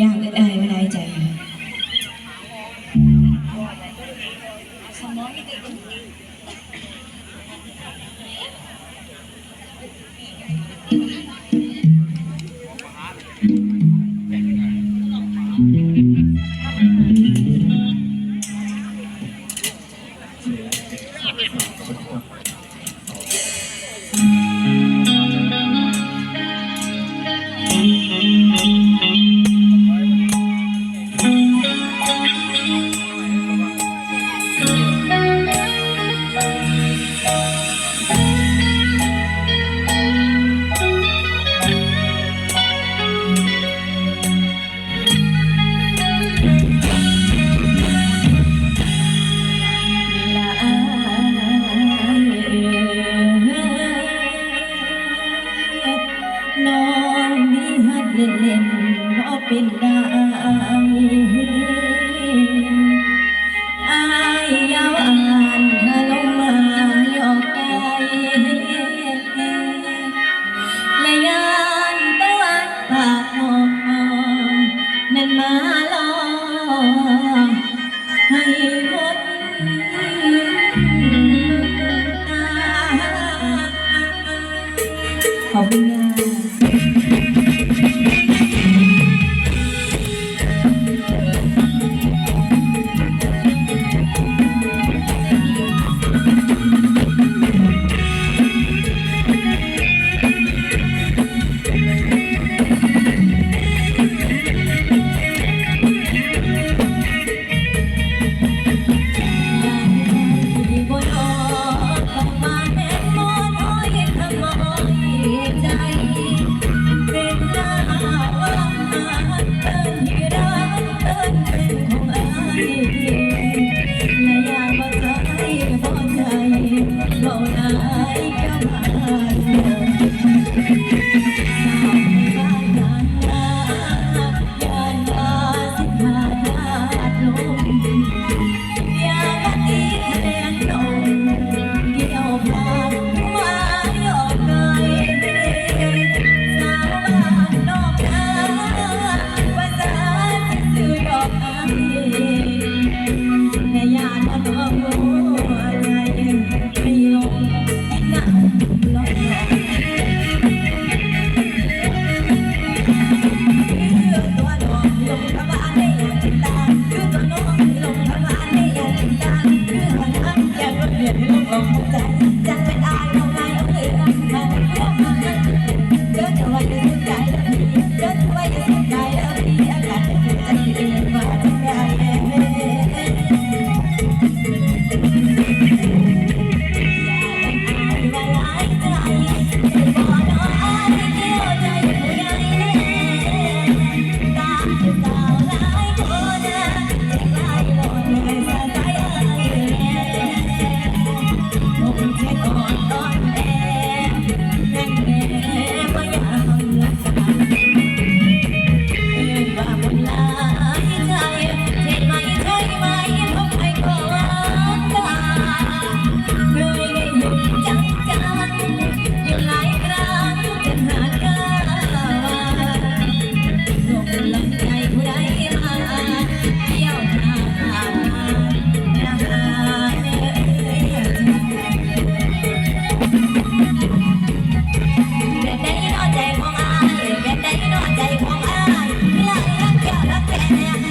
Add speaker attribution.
Speaker 1: ยากและได้ไม่ได้ใจค่ now. Yeah, that's it.